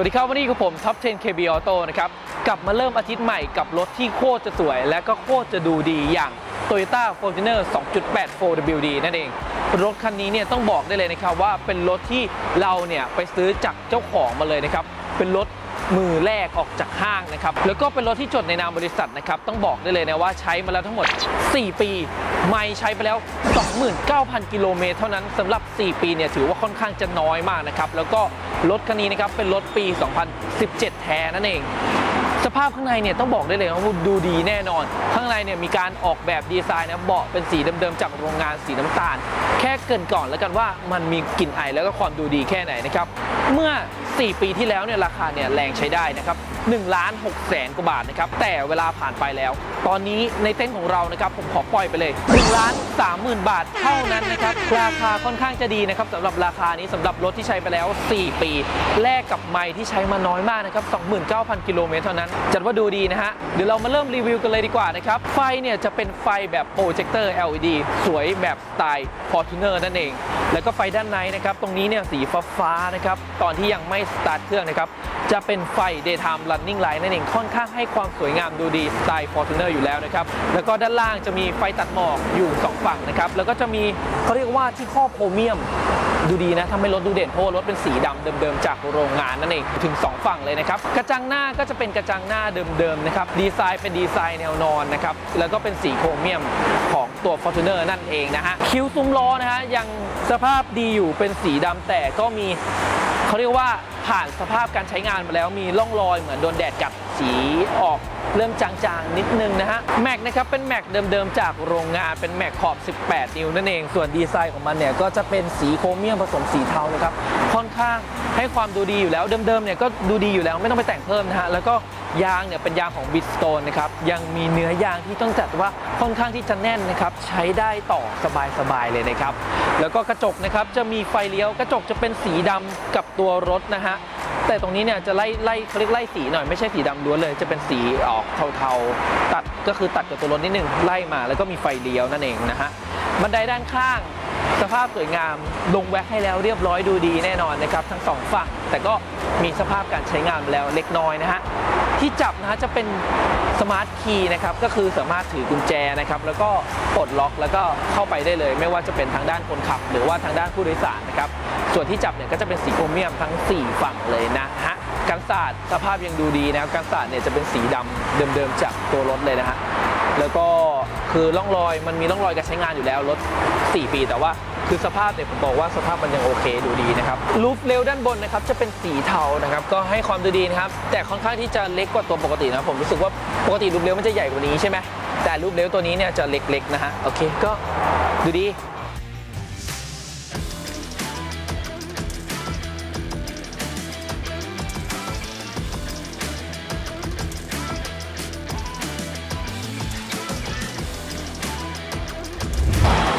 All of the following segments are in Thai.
วัสดีครับ วันนี้กับผมท็อป10 KB Auto นะครับกลับมาเริ่มอาทิตย์ใหม่กับรถที่โคตรจะสวย และก็โคตรจะดูดีอย่าง Toyota Fortuner 2.8 4WD นั่นเอง รถคันนี้เนี่ยต้องบอกได้เลยนะครับว่าเป็นรถที่เราเนี่ยไปซื้อจากเจ้าของมาเลยนะครับ เป็นรถ มือแรกออกจากห้างนะครับ แล้วก็เป็นรถที่จดในนามบริษัทนะครับ ต้องบอกได้เลยนะว่าใช้มาแล้วทั้งหมด 4 ปี ไม่ใช้ไปแล้ว 29,000 กิโลเมตรเท่านั้นสำหรับ 4 ปีเนี่ยถือว่าค่อนข้างจะน้อยมากนะครับ แล้วก็รถคันนี้นะครับเป็นรถปี 2017 แท้นั่นเอง ภาพข้างในเนี่ยต้องบอกได้เลยว่าดูดีแน่นอน ข้างในเนี่ยมีการออกแบบดีไซน์นะเบาะเป็นสีเดิมๆจากโรงงานสีน้ำตาล แค่เกินก่อนแล้วกันว่ามันมีกลิ่นไอแล้วก็ความดูดีแค่ไหนนะครับเมื่อ 4 ปีที่แล้วเนี่ยราคาเนี่ยแรงใช้ได้นะครับ1ล้าน6แสนกว่าบาทนะครับแต่เวลาผ่านไปแล้วตอนนี้ในเต้นของเรานะครับผมขอปล่อยไปเลย1ล้าน3หมื่นบาทเท่านั้นนะครับราคาค่อนข้างจะดีนะครับสำหรับราคานี้สำหรับรถที่ใช้ไปแล้ว 4 ปี แลกกับไมล์ที่ใช้มาน้อยมากนะครับ29,000 กิโลเมตรเท่านั้น จัดว่าดูดีนะฮะเดี๋ยวเรามาเริ่มรีวิวกันเลยดีกว่านะครับไฟเนี่ยจะเป็นไฟแบบโปรเจคเตอร์ LED สวยแบบสไตล์ Fortuner นั่นเอง แล้วก็ไฟด้านในนะครับตรงนี้เนี่ยสีฟ้าๆนะครับตอนที่ยังไม่สตาร์ทเครื่องนะครับจะเป็นไฟ daytime running light นั่นเองค่อนข้างให้ความสวยงามดูดีสไตล์ Fortuner อยู่แล้วนะครับ แล้วก็ด้านล่างจะมีไฟตัดหมอกอยู่สองฝั่งนะครับ แล้วก็จะมีเขาเรียกว่าที่ครอบโครเมียมดูดีนะทำให้รถดูเด่นเพราะรถเป็นสีดำเดิมๆ จากโรงงานนั่นเองถึง 2 ฝั่งเลยนะครับ กระจังหน้าก็จะเป็นกระจังหน้าเดิมๆนะครับดีไซน์เป็นดีไซน์แนวนอนนะครับแล้วก็เป็นสีโครเมียมของตัว Fortuner นั่นเองนะฮะคิ้วซุ้มล้อนะฮะยังสภาพดีอยู่เป็นสีดำแต่ก็มี เขาเรียกว่าผ่านสภาพการใช้งานมาแล้วมีร่องรอยเหมือนโดนแดดกัดสีออกเริ่มจางๆ นิดนึงนะฮะแม็กนะครับเป็นแม็กเดิมๆ จากโรงงานเป็นแม็กขอบ 18 นิ้วนั่นเอง ส่วนดีไซน์ของมันเนี่ยก็จะเป็นสีโครเมียมผสมสีเทานะครับค่อนข้างให้ความดูดีอยู่แล้วเดิมๆเนี่ยก็ดูดีอยู่แล้วไม่ต้องไปแต่งเพิ่มนะฮะแล้วก็ ยางเนี่ยเป็นยางของบิสโตนนะครับยังมีเนื้อยางที่ต้องจัดว่าค่อนข้างที่จะแน่นนะครับใช้ได้ต่อสบายๆเลยนะครับ แล้วก็กระจกนะครับจะมีไฟเลี้ยวกระจกจะเป็นสีดำกับตัวรถนะฮะแต่ตรงนี้เนี่ยจะไล่ไล่เขาเรียกไล่สีหน่อยไม่ใช่สีดำล้วนเลย จะเป็นสีออกเทาๆ ตัดก็คือตัดกับตัวรถนิดนึงไล่มาแล้วก็มีไฟเลี้ยวนั่นเองนะฮะบันไดด้านข้างสภาพสวยงามลงแว็กให้แล้วเรียบร้อยดูดีแน่นอนนะครับ ทั้งสองฝั่งแต่ก็มีสภาพการใช้งานแล้วเล็กน้อยนะฮะ ที่จับนะฮะจะเป็นสมาร์ทคีย์นะครับก็คือสามารถถือกุญแจนะครับแล้วก็ปลดล็อกแล้วก็เข้าไปได้เลย ไม่ว่าจะเป็นทางด้านคนขับ หรือว่าทางด้านผู้โดยสารนะครับส่วนที่จับเนี่ยก็จะเป็นสีโครเมียมทั้ง 4 ฝั่งเลยนะฮะกันศาสตร์สภาพยังดูดีนะครับกันศาสตร์เนี่ยจะเป็นสีดำเดิมๆจากตัวรถเลยนะฮะแล้วก็คือร่องรอยมันมีร่องรอยการใช้งานอยู่แล้วรถ 4 ปี แต่ว่า คือสภาพเนี่ยผมบอกว่าสภาพมันยังโอเคดูดีนะครับลูฟเรลด้านบนนะครับจะเป็นสีเทานะครับก็ให้ความดูดีนะครับแต่ค่อนข้างที่จะเล็กกว่าตัวปกตินะผมรู้สึกว่าปกติลูฟเรลมันจะใหญ่กว่านี้ใช่ไหมแต่ลูฟเรลตัวนี้เนี่ยจะเล็กๆนะฮะโอเคก็ดูดี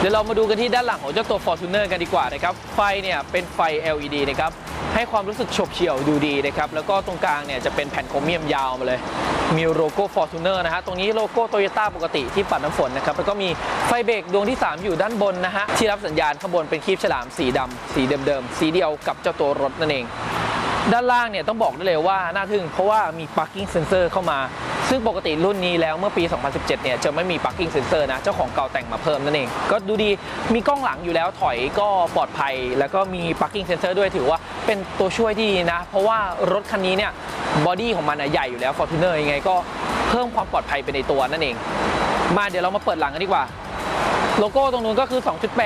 เดี๋ยวเรามาดูกันที่ด้านหลังของเจ้าตัว Fortuner กันดีกว่านะครับ ไฟเนี่ยเป็นไฟ LED นะครับ ให้ความรู้สึกฉบเฉี่ยวดูดีนะครับ แล้วก็ตรงกลางเนี่ยจะเป็นแผ่นโครเมียมยาวมาเลย มีโลโก้ Fortuner นะฮะ ตรงนี้โลโก้โตโยต้าปกติที่ปัดน้ำฝนนะครับ แล้วก็มีไฟเบรกดวงที่ 3 อยู่ด้านบนนะฮะ ที่รับสัญญาณข้างบนเป็นครีบฉลามสีดำสีเดิมๆ สีเดียวกับเจ้าตัวรถนั่นเอง ด้านล่างเนี่ยต้องบอกได้เลยว่าน่าทึ่งเพราะว่ามี parking sensor เข้ามา ซึ่งปกติรุ่นนี้แล้วเมื่อปี 2017 เนี่ยจะไม่มี parking sensor นะ เจ้าของเก่าแต่งมาเพิ่มนั่นเอง ก็ดูดีมีกล้องหลังอยู่แล้วถอยก็ปลอดภัย แล้วก็มี parking sensor ด้วยถือว่าเป็นตัวช่วยที่ดีนะ เพราะว่ารถคันนี้เนี่ยบอดี้ของมันใหญ่อยู่แล้ว Fortuner ยังไงก็เพิ่มความปลอดภัยไปในตัวนั่นเอง มาเดี๋ยวเรามาเปิดหลังกันดีกว่า โลโก้ตรงนู้นก็คือ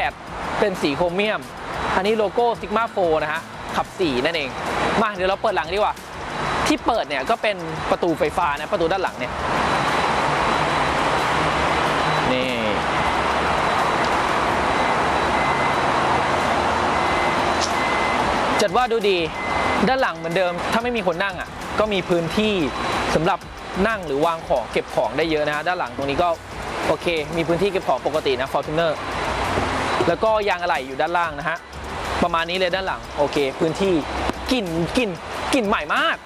2.8 เป็นสีโครเมียม อันนี้โลโก้ Sigma 4นะฮะขับ 4 นั่นเอง มาเดี๋ยวเราเปิดหลังดีกว่า ที่เปิดเนี่ยก็เป็นประตูไฟฟ้านะประตูด้านหลังเนี่ยนี่จัดว่าดูดีด้านหลังเหมือนเดิม ถ้าไม่มีคนนั่งอะก็มีพื้นที่สำหรับนั่งหรือวางของเก็บของได้เยอะนะฮะด้านหลังตรงนี้ก็โอเค มีพื้นที่เก็บของปกตินะ Fortuner แล้วก็ยางอะไหล่อยู่ด้านล่างนะฮะ ประมาณนี้เลยด้านหลัง โอเค พื้นที่กลิ่นกลิ่นกลิ่นใหม่มาก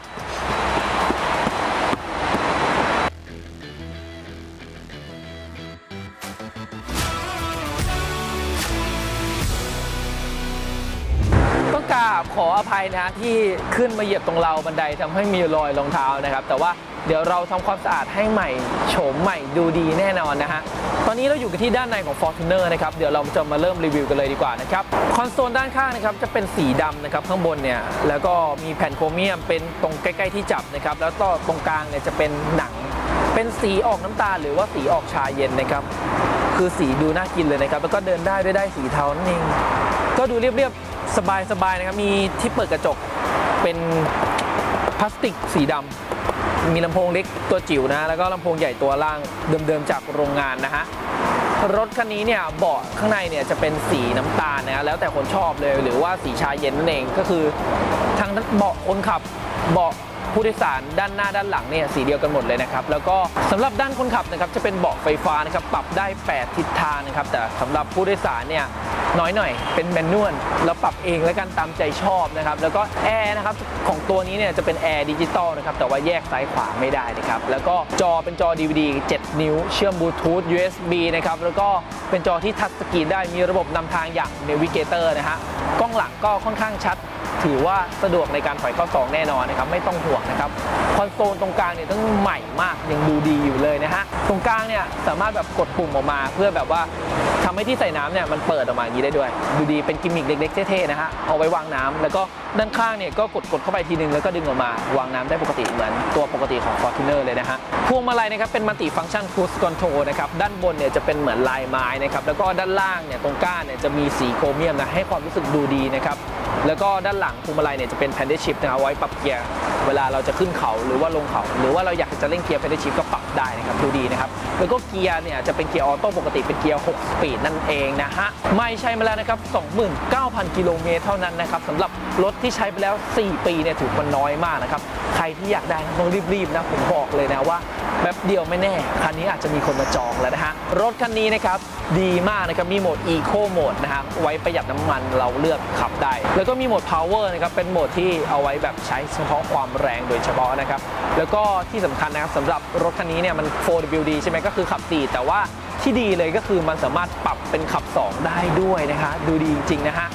ราบขออภัยนะฮะที่ขึ้นมาเหยียบตรงเราบันไดทำให้มีรอยรองเท้านะครับ แต่ว่าเดี๋ยวเราทำความสะอาดให้ใหม่โฉมใหม่ดูดีแน่นอนนะฮะตอนนี้เราอยู่กันที่ด้านในของ Fortuner นะครับเดี๋ยวเราจะมาเริ่มรีวิวกันเลยดีกว่านะครับคอนโซลด้านข้างนะครับจะเป็นสีดำนะครับข้างบนเนี่ยแล้วก็มีแผ่นโครเมียมเป็นตรงใกล้ๆที่จับนะครับแล้วก็ตรงกลางเนี่ยจะเป็นหนัง เป็นสีออกน้ำตาลหรือว่าสีออกชาเย็นนะครับคือสีดูน่ากินเลยนะครับแล้วก็เดินได้ด้วยได้สีเทานั่นเองก็ดูเรียบๆ สบายๆนะครับ มีที่เปิดกระจกเป็นพลาสติกสีดำมีลำโพงเล็กตัวจิ๋วนะ แล้วก็ลำโพงใหญ่ตัวล่างเดิมๆจากโรงงานนะฮะรถคันนี้เนี่ยเบาะข้างในเนี่ยจะเป็นสีน้ำตาลนะแล้วแต่คนชอบเลยหรือว่าสีชาเย็นนั่นเองก็คือทั้งเบาะคนขับเบาะผู้โดยสารด้านหน้าด้านหลังเนี่ยสีเดียวกันหมดเลยนะครับแล้วก็สำหรับด้านคนขับนะครับจะเป็นเบาะไฟฟ้านะครับปรับได้ 8 ทิศทางนะครับแต่สำหรับผู้โดยสารเนี่ยน้อยหน่อย เป็นแมนนวลเราปรับเองแล้วกันตามใจชอบนะครับ แล้วก็แอร์นะครับของตัวนี้เนี่ยจะเป็นแอร์ดิจิตอลนะครับ แต่ว่าแยกซ้ายขวาไม่ได้นะครับ แล้วก็จอเป็นจอ DVD 7 นิ้ว เชื่อมบลูทูธ USB นะครับ แล้วก็เป็นจอที่ทัชสกรีนได้มีระบบนำทางอย่าง Navigator นะฮะ กล้องหลังก็ค่อนข้างชัด ถือว่าสะดวกในการถอยเข้าซองแน่นอนนะครับ ไม่ต้องห่วงนะครับ คอนโซลตรงกลางเนี่ยต้องใหม่มากยังดูดีอยู่เลยนะฮะตรงกลางเนี่ยสามารถแบบกดปุ่มออกมาเพื่อแบบว่าทำให้ที่ใส่น้ำเนี่ยมันเปิดออกมาอย่างนี้ได้ด้วย ดูดีเป็นกิมมิคเล็กๆเท่ๆนะฮะเอาไว้วางน้ำแล้วก็ด้านข้างเนี่ยก็กดกดเข้าไปทีนึงแล้วก็ดึงออกมาวางน้ำได้ปกติเหมือนตัวปกติของ Fortuner เลยนะฮะพวงมาลัยนะครับเป็นมัลติฟังก์ชัน Cruise Control นะครับด้านบนเนี่ยจะเป็นเหมือนลายไม้นะครับแล้วก็ด้านล่างเนี่ยตรงก้านเนี่ยจะมีสีโครเมียมนะให้ความรู้สึกดูดีนะครับแล้วก็ด้านหลังพวงมาลัยเนี่ยจะเป็นแพนเดชิพนะครับเอาไว้ปรับเกียร์เวลาเราจะขึ้นเขาหรือว่าลงเขา หรือว่าเราอยากจะเร่งเกียร์แพนเดชิพก็ปรับได้นะครับดูดีนะครับแล้วก็เกียร์เนี่ยจะเป็นเกียร์ออโต้ปกติเป็นเกียร์6สปีดนั่นเองนะฮะไม่ใช่มาแล้วนะครับ29,000กิโลเมตรเท่านั้นนะครับสำหรับรถที่ใช้ไปแล้ว 4 ปีเนี่ยถือว่าน้อยมากนะครับ ใครที่อยากได้ต้องรีบๆนะผมบอกเลยนะว่าแป๊บเดียวไม่แน่ คันนี้อาจจะมีคนมาจองแล้วนะฮะ รถคันนี้นะครับดีมากนะครับ มีโหมด Eco โหมดนะฮะ ไว้ประหยัดน้ำมันเราเลือกขับได้ แล้วก็มีโหมด Power นะครับ เป็นโหมดที่เอาไว้แบบใช้เฉพาะความแรงโดยเฉพาะนะครับ แล้วก็ที่สำคัญนะครับสำหรับรถคันนี้เนี่ยมัน 4WD ใช่ไหมก็คือขับ 4 แต่ว่าที่ดีเลยก็คือมันสามารถปรับเป็นขับ 2 ได้ด้วยนะฮะดูดีจริงๆนะฮะ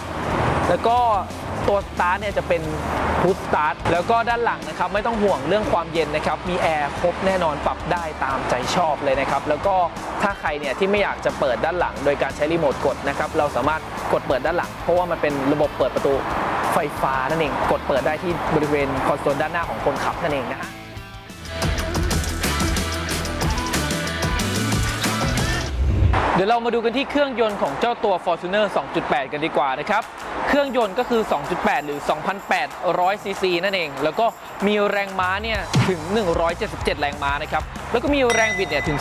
แล้วก็ ตัวสตาร์ทเนี่ยจะเป็นพุทสตาร์ทแล้วก็ด้านหลังนะครับไม่ต้องห่วงเรื่องความเย็นนะครับมีแอร์ครบแน่นอนปรับได้ตามใจชอบเลยนะครับแล้วก็ถ้าใครเนี่ยที่ไม่อยากจะเปิดด้านหลัง โดยการใช้รีโมทกดนะครับเราสามารถกดเปิดด้านหลัง เพราะว่ามันเป็นระบบเปิดประตูไฟฟ้านั่นเองกดเปิดได้ที่บริเวณคอนโซลด้านหน้าของคนขับนั่นเองนะฮะ เดี๋ยวเรามาดูกันที่เครื่องยนต์ของเจ้าตัว Fortuner 2.8 กันดีกว่านะครับ เครื่องยนต์ก็คือ 2.8 หรือ 2,800 ซีซีนั่นเอง แล้วก็มีแรงม้าเนี่ยถึง 177 แรงม้านะครับ แล้วก็มีแรงบิดเนี่ยถึง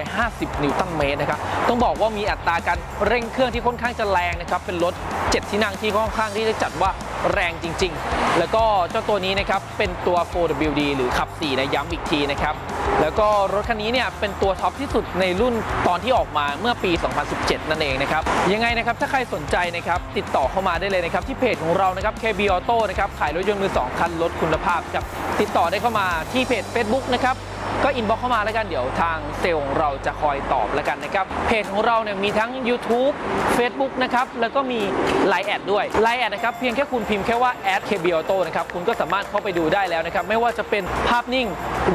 450 นิวตันเมตรนะครับ ต้องบอกว่ามีอัตราการเร่งเครื่องที่ค่อนข้างจะแรงนะครับ เป็นรถ 7 ที่นั่งที่ค่อนข้างที่จะจัดว่า แรงจริง ๆ แล้วก็เจ้าตัวนี้นะครับเป็นตัว 4WD หรือขับ4นะย้ำอีกทีนะครับแล้วก็รถคันนี้เนี่ยเป็นตัวท็อปที่สุดในรุ่นตอนที่ออกมาเมื่อปี 2017 นั่นเองนะครับยังไงนะครับถ้าใครสนใจนะครับติดต่อเข้ามาได้เลยนะครับที่เพจของเรานะครับ KB Auto นะครับขายรถยนต์มือ2คันลดคุณภาพครับติดต่อได้เข้ามาที่เพจ Facebook นะครับ ก็อินบ็อกเข้ามาแล้วกันเดี๋ยวทางเซลล์ของเราจะคอยตอบแล้วกันนะครับเพจของเราเนี่ยมีทั้ง YouTube Facebook นะครับแล้วก็มี Line แอดด้วย Line แอดนะครับเพียงแค่คุณพิมพ์แค่ว่า a d KB Auto นะครับคุณก็สามารถเข้าไปดูได้แล้วนะครับไม่ว่าจะเป็นภาพนิ่ง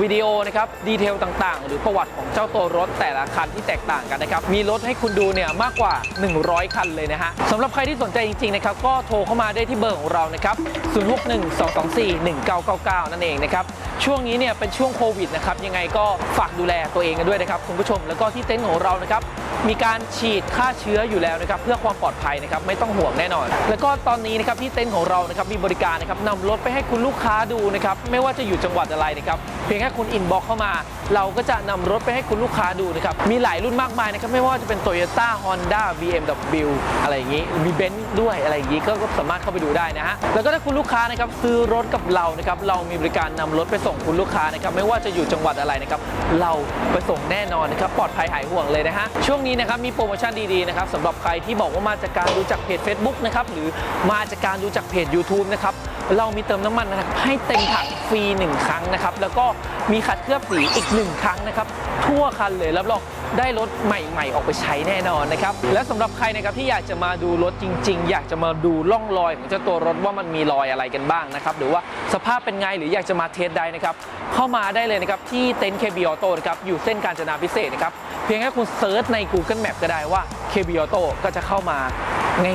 วิดีโอนะครับดีเทลต่างๆ หรือประวัติของเจ้าตัวรถแต่ละคันที่แตกต่างกันนะครับมีรถให้คุณดูเนี่ยมากกว่า 100 คันเลยนะฮะสำหรับใครที่สนใจจริงๆนะครับก็โทรเข้ามาได้ที่เบอร์ของเรานะครับ 0612241999 นั่นเองนะครับ ช่วงนี้เนี่ยเป็นช่วงโควิดนะครับยังไงก็ฝากดูแลตัวเองกันด้วยนะครับคุณผู้ชมแล้วก็ที่เต็นท์ของเรานะครับมีการฉีดฆ่าเชื้ออยู่แล้วนะครับเพื่อความปลอดภัยนะครับไม่ต้องห่วงแน่นอน แล้วก็ตอนนี้นะครับที่เต็นท์ของเรานะครับมีบริการนะครับนำรถไปให้คุณลูกค้าดูนะครับไม่ว่าจะอยู่จังหวัดอะไรนะครับเพียงแค่คุณอินบ็อกเข้ามา เราก็จะนำรถไปให้คุณลูกค้าดูนะครับมีหลายรุ่นมากมายนะครับไม่ว่าจะเป็น Toyota Honda BMW อะไรอย่างนี้มีเบนซ์ด้วยอะไรอย่างนี้ก็สามารถเข้าไปดูได้นะฮะแล้วก็ถ้าคุณลูกค้านะครับซื้อรถกับเรานะครับเรามีบริการนำรถไปส่ง่งคุณลูกค้านะครับไม่ว่าจะอยู่จังหวัดอะไรนะครับเราไปส่งแน่นอนนะครับปลอดภัยหายห่วงเลยนะฮะช่วงนี้นะครับมีโปรโมชั่นดีๆนะครับสำหรับใครที่บอกว่ามาจากการดูจากเพจ Facebook นะครับหรือมาจากการดูจากเพจ YouTube นะครับเรามีเติมน้ำมันนะครับให้เต็มถังฟรี 1 ครั้งนะครับแล้วก็มีขัดเคลือบสีอีก1ครั้งนะครับ ทั่วคันเลยรับรองได้รถใหม่ ๆ ออกไปใช้แน่นอนนะครับ และสำหรับใครนะครับที่อยากจะมาดูรถจริง ๆ อยากจะมาดูร่องรอยของเจ้าตัวรถว่ามันมีรอยอะไรกันบ้างนะครับ หรือว่าสภาพเป็นไงหรืออยากจะมาเทสได้นะครับ เข้ามาได้เลยนะครับ ที่เต็นท์ KB Auto นะครับ อยู่เส้นกาญจนาพิเศษนะครับ เพียงแค่คุณเซิร์ชใน Google Map ก็ได้ว่า KB Auto ก็จะเข้ามา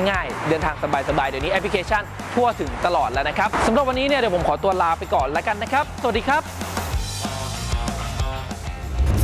ง่ายๆ เดินทางสบายๆ เดี๋ยวนี้แอปพลิเคชันทั่วถึงตลอดแล้วนะครับสำหรับวันนี้เนี่ยเดี๋ยวผมขอตัวลาไปก่อนแล้วกันนะครับ สวัสดีครับ